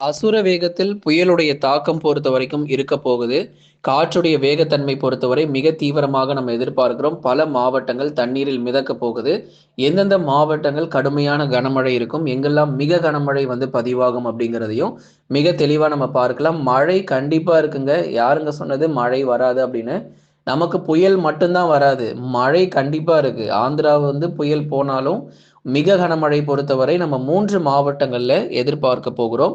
அசுர வேகத்தில் புயலுடைய தாக்கம் பொறுத்த வரைக்கும் இருக்க போகுது. காற்றுடைய வேகத்தன்மை பொறுத்தவரை மிக தீவிரமாக நம்ம எதிர்பார்க்கிறோம். பல மாவட்டங்கள் தண்ணீரில் மிதக்க போகுது. எந்தெந்த மாவட்டங்கள் கடுமையான கனமழை இருக்கும், எங்கெல்லாம் மிக கனமழை வந்து பதிவாகும் அப்படிங்கிறதையும் மிக தெளிவாக நம்ம பார்க்கலாம். மழை கண்டிப்பாக இருக்குங்க. யாருங்க சொன்னது மழை வராது அப்படின்னு? நமக்கு புயல் மட்டும் தான் வராது. மழை கண்டிப்பாக இருக்கு. ஆந்திரா வந்து புயல் போனாலும், மிக கனமழை பொறுத்தவரை நம்ம மூன்று மாவட்டங்களில் எதிர்பார்க்க போகிறோம்.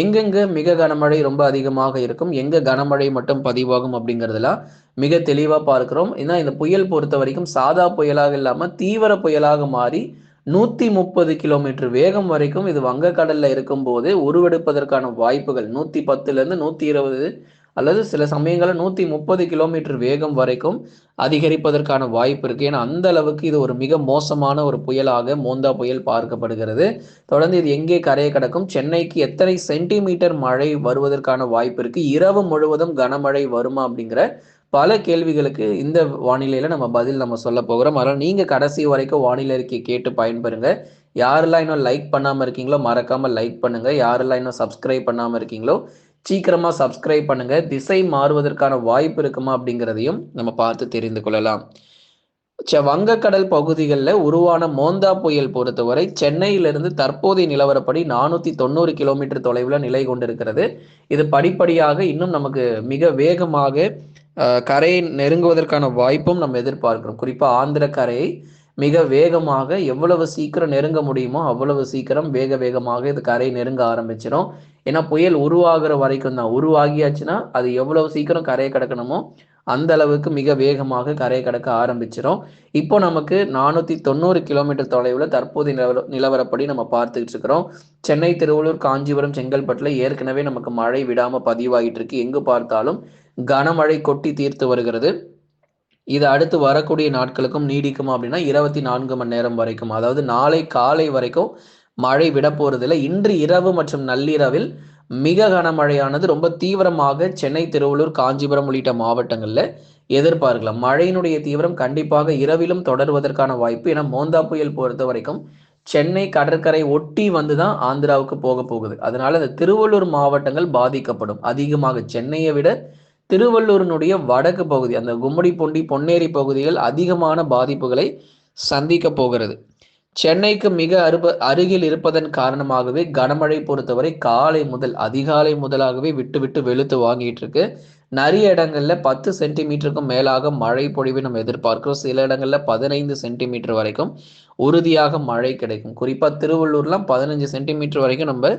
எங்கெங்க மிக கனமழை ரொம்ப அதிகமாக இருக்கும், எங்க கனமழை மட்டும் பதிவாகும் அப்படிங்கிறதெல்லாம் மிக தெளிவா பார்க்கிறோம். ஏன்னா இந்த புயல் பொறுத்த வரைக்கும் சாதா புயலாக இல்லாம தீவிர புயலாக மாறி 130 கிலோமீட்டர் வேகம் வரைக்கும் இது வங்கக்கடல்ல இருக்கும்போது உருவெடுப்பதற்கான வாய்ப்புகள் 110லேருந்து 120 அல்லது சில சமயங்களை நூற்றி முப்பது கிலோமீட்டர் வேகம் வரைக்கும் அதிகரிப்பதற்கான வாய்ப்பு இருக்குது ஏன்னா அந்த அளவுக்கு இது ஒரு மிக மோசமான ஒரு புயலாக மோந்தா புயல் பார்க்கப்படுகிறது. தொடர்ந்து இது எங்கே கரையை கடக்கும்? சென்னைக்கு எத்தனை சென்டிமீட்டர் மழை வருவதற்கான வாய்ப்பு இருக்குது இரவு முழுவதும் கனமழை வருமா? அப்படிங்கிற பல கேள்விகளுக்கு இந்த வானிலையில நம்ம பதில் நம்ம சொல்ல போகிறோம். அதனால் நீங்கள் கடைசி வரைக்கும் வானிலை அறிக்கையை கேட்டு பயன்பெறுங்க. யாரெல்லாம் இன்னும் லைக் பண்ணாமல் இருக்கீங்களோ மறக்காமல் லைக் பண்ணுங்கள் யாரெல்லாம் இன்னும் சப்ஸ்கிரைப் பண்ணாமல் இருக்கீங்களோ சீக்கிரமாக சப்ஸ்கிரைப் பண்ணுங்கள் திசை மாறுவதற்கான வாய்ப்பு இருக்குமா? அப்படிங்கிறதையும் நம்ம பார்த்து தெரிந்து கொள்ளலாம். ச வங்கக்கடல் பகுதிகளில் உருவான மோந்தா புயல் பொறுத்தவரை சென்னையிலிருந்து தற்போதைய நிலவரப்படி 490 கிலோமீட்டர் தொலைவில் நிலை கொண்டிருக்கிறது. இது படிப்படியாக இன்னும் நமக்கு மிக வேகமாக கரையை நெருங்குவதற்கான வாய்ப்பும் நம்ம எதிர்பார்க்கிறோம். குறிப்பாக ஆந்திர கரையை மிக வேகமாக எவ்வளவு சீக்கிரம் நெருங்க முடியுமோ, அவ்வளவு சீக்கிரம் வேக வேகமாக இது கரை நெருங்க ஆரம்பிச்சிடும் ஏன்னா புயல் உருவாகிற வரைக்கும் தான். உருவாகியாச்சுன்னா, அது எவ்வளவு சீக்கிரம் கரையை கடக்கணுமோ, அந்த அளவுக்கு மிக வேகமாக கரையை கடக்க ஆரம்பிச்சிடும் இப்போ நமக்கு 490 கிலோமீட்டர் தொலைவுல தற்போதைய நிலவர நிலவரப்படி நம்ம பார்த்துக்கிட்டு இருக்கிறோம். சென்னை, திருவள்ளூர், காஞ்சிபுரம், செங்கல்பட்டுல ஏற்கனவே நமக்கு மழை விடாம பதிவாகிட்டு இருக்கு. எங்கு பார்த்தாலும் கனமழை கொட்டி தீர்த்து வருகிறது. இது அடுத்து வரக்கூடிய நாட்களுக்கும் நீடிக்கும் அப்படின்னா 24 மணி நேரம் வரைக்கும். அதாவது நாளை காலை வரைக்கும் மழை விட போறதில்லை இன்று இரவு மற்றும் நள்ளிரவில் மிக கனமழையானது ரொம்ப தீவிரமாக சென்னை, திருவள்ளூர், காஞ்சிபுரம் உள்ளிட்ட மாவட்டங்களில் எதிர்பார்க்கலாம். மழையினுடைய தீவிரம் கண்டிப்பாக இரவிலும் தொடர்வதற்கான வாய்ப்பு. ஏன்னா மோந்தா புயல் பொறுத்த வரைக்கும் சென்னை கடற்கரை ஒட்டி வந்து தான் ஆந்திராவுக்கு போகப் போகுது. அதனால இந்த திருவள்ளூர் மாவட்டங்கள் பாதிக்கப்படும். அதிகமாக சென்னையை விட திருவள்ளூரினுடைய வடக்கு பகுதி, அந்த கும்மிடிப்பூண்டி, பொன்னேரி பகுதிகள் அதிகமான பாதிப்புகளை சந்திக்க போகிறது. சென்னைக்கு மிக அருப அருகில் இருப்பதன் காரணமாகவே கனமழை பொறுத்தவரை காலை முதல் அதிகாலை முதலாகவே விட்டு விட்டு வெளுத்து வாங்கிட்டு இருக்கு. நிறைய இடங்கள்ல 10 சென்டிமீட்டருக்கும் மேலாக மழை பொழிவை நம்ம எதிர்பார்க்கிறோம். சில இடங்கள்ல 15 சென்டிமீட்டர் வரைக்கும் உறுதியாக மழை கிடைக்கும். குறிப்பா திருவள்ளூர்லாம் 15 சென்டிமீட்டர் வரைக்கும் நம்ம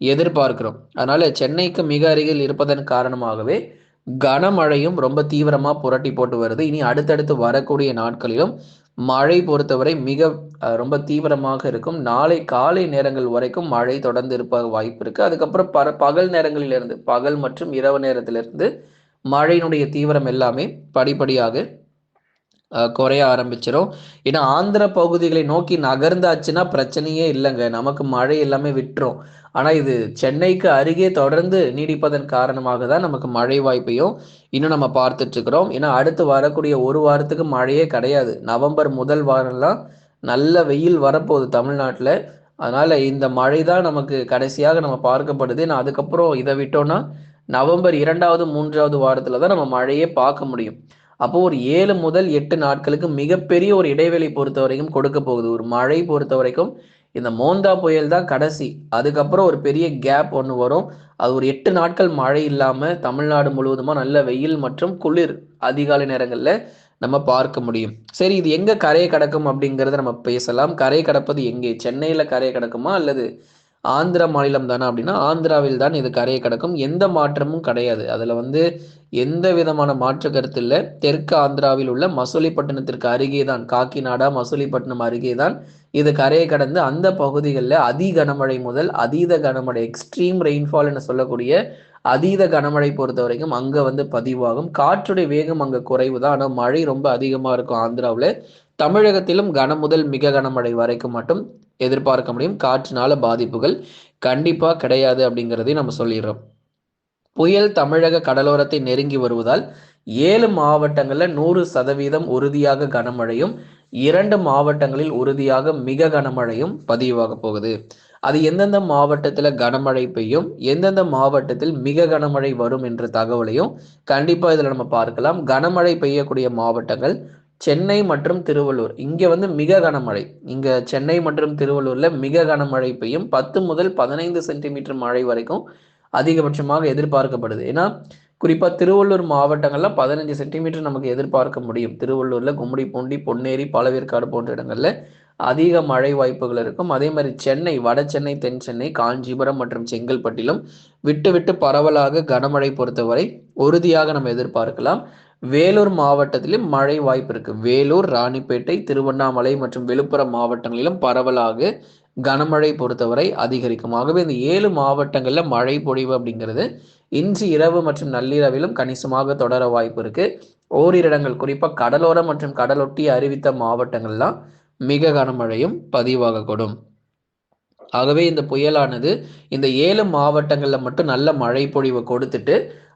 எதிர்பார்க்கிறோம். அதனால சென்னைக்கு மிக அருகில் இருப்பதன் காரணமாகவே கனமழையும் ரொம்ப தீவிரமாக புரட்டி போட்டு வருது. இனி அடுத்தடுத்து வரக்கூடிய நாட்களிலும் மழை பொறுத்தவரை மிக ரொம்ப தீவிரமாக இருக்கும். நாளை காலை நேரங்கள் வரைக்கும் மழை தொடர்ந்து இருப்ப வாய்ப்பு இருக்குது அதுக்கப்புறம் பர பகல் நேரங்களிலிருந்து பகல் மற்றும் இரவு நேரத்திலிருந்து மழையினுடைய தீவிரம் எல்லாமே படிப்படியாக குறைய ஆரம்பிச்சிடும் ஏன்னா ஆந்திர பகுதிகளை நோக்கி நகர்ந்தாச்சுன்னா பிரச்சனையே இல்லைங்க நமக்கு மழை எல்லாமே விட்டுரும். ஆனா இது சென்னைக்கு அருகே தொடர்ந்து நீடிப்பதன் காரணமாக தான் நமக்கு மழை வாய்ப்பையும் இன்னும் நம்ம பார்த்துட்டு இருக்கிறோம். ஏன்னா அடுத்து வரக்கூடிய ஒரு வாரத்துக்கு மழையே கிடையாது. நவம்பர் முதல் வாரம்லாம் நல்ல வெயில் வரப்போகுது தமிழ்நாட்டில் அதனால இந்த மழை தான் நமக்கு கடைசியாக நம்ம பார்க்கப்படுது. நான் அதுக்கப்புறம் இதை விட்டோம்னா நவம்பர் 2வது, 3வது வாரத்துல தான் நம்ம மழையே பார்க்க முடியும். அப்போ ஒரு ஏழு முதல் எட்டு நாட்களுக்கு மிகப்பெரிய ஒரு இடைவெளி பொறுத்த வரைக்கும் கொடுக்க போகுது. ஒரு மழை பொறுத்த வரைக்கும் இந்த மோந்தா புயல் தான் கடைசி. அதுக்கப்புறம் ஒரு பெரிய கேப் ஒன்று வரும். அது ஒரு எட்டு நாட்கள் மழை இல்லாமல் தமிழ்நாடு முழுவதுமாக நல்ல வெயில் மற்றும் குளிர் அதிகாலை நேரங்களில் நம்ம பார்க்க முடியும். சரி இது எங்கே கரையை கடக்கும் அப்படிங்கிறத நம்ம பேசலாம். கரையை கடப்பது எங்கே? சென்னையில் கரையை கடக்குமா? அல்லது ஆந்திரா மாநிலம் தானா? அப்படின்னா ஆந்திராவில் தான் இது கரையை கடக்கும். எந்த மாற்றமும் கிடையாது. அதில் வந்து எந்த விதமான மாற்று கருத்து இல்லை தெற்கு ஆந்திராவில் உள்ள மசூலிப்பட்டினத்திற்கு அருகே தான் காக்கிநாடா, மசூலிப்பட்டினம் அருகே தான் இது கரையை கடந்து அந்த பகுதிகளில் அதி கனமழை முதல் அதீத கனமழை எக்ஸ்ட்ரீம் ரெயின்ஃபால் என சொல்லக்கூடிய அதீத கனமழை பொறுத்த வரைக்கும் அங்கே வந்து பதிவாகும். காற்றுடைய வேகம் அங்கே குறைவு தான். ஆனால் மழை ரொம்ப அதிகமாக இருக்கும் ஆந்திராவில் தமிழகத்திலும் கன முதல் மிக கனமழை வரைக்கும் மட்டும் எதிர்பார்க்க முடியும். காற்றினால பாதிப்புகள் கண்டிப்பாக கிடையாது அப்படிங்கிறதையும் நம்ம சொல்லிடுறோம். புயல் தமிழக கடலோரத்தை நெருங்கி வருவதால் ஏழு மாவட்டங்களில் நூறு சதவீதம் உறுதியாக கனமழையும், இரண்டு மாவட்டங்களில் உறுதியாக மிக கனமழையும் பதிவாகப் போகுது. அது எந்தெந்த மாவட்டத்தில் கனமழை பெய்யும் எந்தெந்த மாவட்டத்தில் மிக கனமழை வரும் என்ற தகவலையும் கண்டிப்பாக இதில் நம்ம பார்க்கலாம். கனமழை பெய்யக்கூடிய மாவட்டங்கள் சென்னை மற்றும் திருவள்ளூர். இங்கே வந்து மிக கனமழை. இங்கே சென்னை மற்றும் திருவள்ளூரில் மிக கனமழை பெய்யும். பத்து முதல் பதினைந்து சென்டிமீட்டர் மழை வரைக்கும் அதிகபட்சமாக எதிர்பார்க்கப்படுது. ஏன்னா குறிப்பாக திருவள்ளூர் மாவட்டங்களில் பதினஞ்சு சென்டிமீட்டர் நமக்கு எதிர்பார்க்க முடியும். திருவள்ளூரில் கும்மிடி பூண்டி பொன்னேரி பாலவேற்காடு போன்ற இடங்களில் அதிக மழை வாய்ப்புகள் இருக்கும். அதே மாதிரி சென்னை வட சென்னை தென் சென்னை காஞ்சிபுரம் மற்றும் செங்கல்பட்டிலும் விட்டு விட்டு பரவலாக கனமழை பொறுத்தவரை உறுதியாக நம்ம எதிர்பார்க்கலாம். வேலூர் மாவட்டத்திலும் மழை வாய்ப்பு இருக்கு. வேலூர் ராணிப்பேட்டை திருவண்ணாமலை மற்றும் விழுப்புரம் மாவட்டங்களிலும் பரவலாக கனமழை பொறுத்தவரை அதிகரிக்கும். ஆகவே இந்த ஏழு மாவட்டங்களில் மழை பொழிவு அப்படிங்கிறது இன்று இரவு மற்றும் நள்ளிரவிலும் கணிசமாக தொடர வாய்ப்பு இருக்கு. ஓரிரு இடங்கள் குறிப்பாக கடலோரம் மற்றும் கடலொட்டி அறிவித்த மாவட்டங்கள்லாம் மிக கனமழையும் பதிவாகக்கூடும் ஆகவே இந்த புயலானது இந்த ஏழு மாவட்டங்களில் மட்டும் நல்ல மழை பொழிவை கொடுத்துட்டு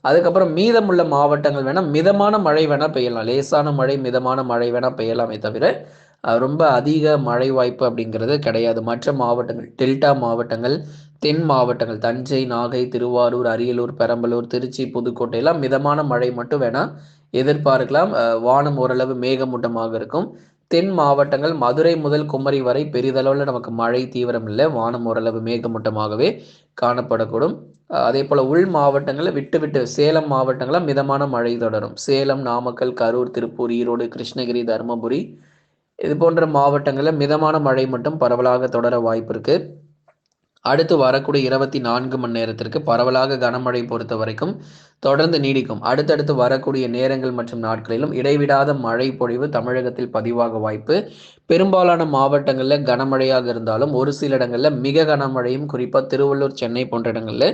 அதுக்கப்புறம் மீதமுள்ள மாவட்டங்கள் வேணால் மிதமான மழை வேணால் பெய்யலாம். லேசான மழை மிதமான மழை வேணால் பெய்யலாமே தவிர ரொம்ப அதிக மழை வாய்ப்பு அப்படிங்கிறது கிடையாது. மற்ற மாவட்டங்கள் டெல்டா மாவட்டங்கள் தென் மாவட்டங்கள் தஞ்சை நாகை திருவாரூர் அரியலூர் பெரம்பலூர் திருச்சி புதுக்கோட்டை எல்லாம் மிதமான மழை மட்டும் வேணால் எதிர்பார்க்கலாம். வானம் ஓரளவு மேகமூட்டமாக இருக்கும். தென் மாவட்டங்கள் மதுரை முதல் குமரி வரை பெரிதளவில் நமக்கு மழை தீவிரம் இல்லை. வானம் ஓரளவு மேகமூட்டமாகவே காணப்படக்கூடும். அதே போல் உள் மாவட்டங்களில் விட்டு விட்டு சேலம் மாவட்டங்களில் மிதமான மழை தொடரும். சேலம் நாமக்கல் கரூர் திருப்பூர் ஈரோடு கிருஷ்ணகிரி தருமபுரி இது போன்ற மாவட்டங்களில் மிதமான மழை மட்டும் பரவலாக தொடர வாய்ப்பு இருக்கு. அடுத்து வரக்கூடிய இருபத்தி நான்கு மணி நேரத்திற்கு பரவலாக கனமழை பொறுத்த வரைக்கும் தொடர்ந்து நீடிக்கும். அடுத்தடுத்து வரக்கூடிய நேரங்கள் மற்றும் நாட்களிலும் இடைவிடாத மழை பொழிவு தமிழகத்தில் பதிவாக வாய்ப்பு. பெரும்பாலான மாவட்டங்களில் கனமழையாக இருந்தாலும் ஒரு சில இடங்களில் மிக கனமழையும் குறிப்பாக திருவள்ளூர் சென்னை போன்ற இடங்களில்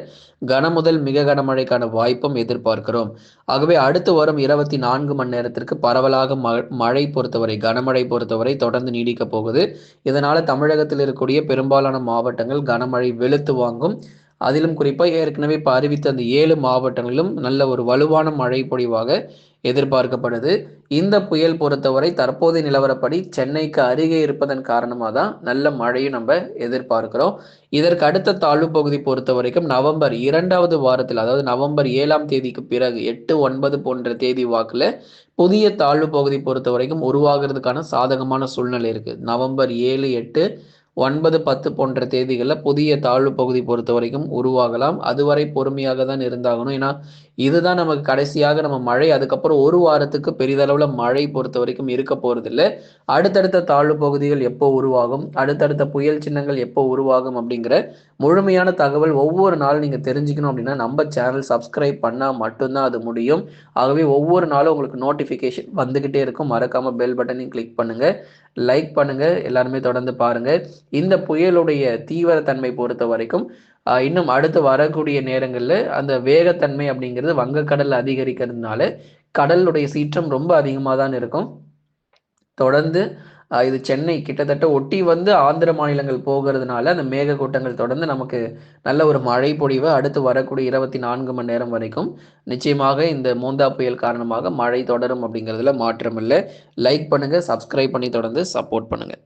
கன முதல் மிக கனமழைக்கான வாய்ப்பும் எதிர்பார்க்கிறோம். ஆகவே அடுத்து வரும் இருபத்தி நான்கு மணி நேரத்திற்கு பரவலாக மழை பொறுத்தவரை கனமழை பொறுத்தவரை தொடர்ந்து நீடிக்க போகுது. இதனால தமிழகத்தில் இருக்கக்கூடிய பெரும்பாலான மாவட்டங்கள் கனமழை வெளுத்து வாங்கும். அதிலும் குறிப்பாக ஏற்கனவே இப்போ அறிவித்த அந்த ஏழு மாவட்டங்களிலும் நல்ல ஒரு வலுவான மழை பொழிவாக எதிர்பார்க்கப்படுது. இந்த புயல் பொறுத்தவரை தற்போதைய நிலவரப்படி சென்னைக்கு அருகே இருப்பதன் காரணமாக தான் நல்ல மழையும் நம்ம எதிர்பார்க்கிறோம். இதற்கு அடுத்த தாழ்வு பகுதி பொறுத்த வரைக்கும் நவம்பர் இரண்டாவது வாரத்தில் அதாவது நவம்பர் ஏழாம் தேதிக்கு பிறகு எட்டு ஒன்பது போன்ற தேதி வாக்கில் புதிய தாழ்வு பகுதி பொறுத்த வரைக்கும் உருவாகிறதுக்கான சாதகமான சூழ்நிலை இருக்குது நவம்பர் ஏழு எட்டு ஒன்பது பத்து போன்ற தேதிகளில் புதிய தாழ்வு பகுதி பொறுத்த வரைக்கும் உருவாகலாம். அதுவரை பொறுமையாக தான் இருந்தாகணும். ஏன்னா இதுதான் நமக்கு கடைசியாக நம்ம மழை அதுக்கப்புறம் ஒரு வாரத்துக்கு பெரிதளவில் மழை பொறுத்த வரைக்கும் இருக்க போறதில்லை. அடுத்தடுத்த தாழ்வு பகுதிகள் எப்போ உருவாகும் அடுத்தடுத்த புயல் சின்னங்கள் எப்போ உருவாகும் அப்படிங்கிற முழுமையான தகவல் ஒவ்வொரு நாளும் நீங்கள் தெரிஞ்சுக்கணும் அப்படின்னா நம்ம சேனல் சப்ஸ்கிரைப் பண்ணால் மட்டும்தான் அது முடியும். ஆகவே ஒவ்வொரு நாளும் உங்களுக்கு நோட்டிஃபிகேஷன் வந்துக்கிட்டே இருக்கும். மறக்காமல் பெல் பட்டனையும் கிளிக் பண்ணுங்கள் லைக் பண்ணுங்கள் எல்லாருமே தொடர்ந்து பாருங்கள் இந்த புயலுடைய தீவிரத்தன்மை பொறுத்த வரைக்கும் இன்னும் அடுத்து வரக்கூடிய நேரங்களில் அந்த வேகத்தன்மை அப்படிங்கிறது வங்கக்கடல் அதிகரிக்கிறதுனால கடலுடைய சீற்றம் ரொம்ப அதிகமாக தான் இருக்கும். தொடர்ந்து இது சென்னை கிட்டத்தட்ட ஒட்டி வந்து ஆந்திர மாநிலங்கள் போகிறதுனால அந்த மேகக்கூட்டங்கள் தொடர்ந்து நமக்கு நல்ல ஒரு மழை பொழிவு அடுத்து வரக்கூடிய இருபத்தி நான்கு மணி நேரம் வரைக்கும். நிச்சயமாக இந்த மூந்தா புயல் காரணமாக மழை தொடரும் அப்படிங்கிறதுல மாற்றம் இல்லை லைக் பண்ணுங்கள் சப்ஸ்கிரைப் பண்ணி தொடர்ந்து சப்போர்ட் பண்ணுங்கள்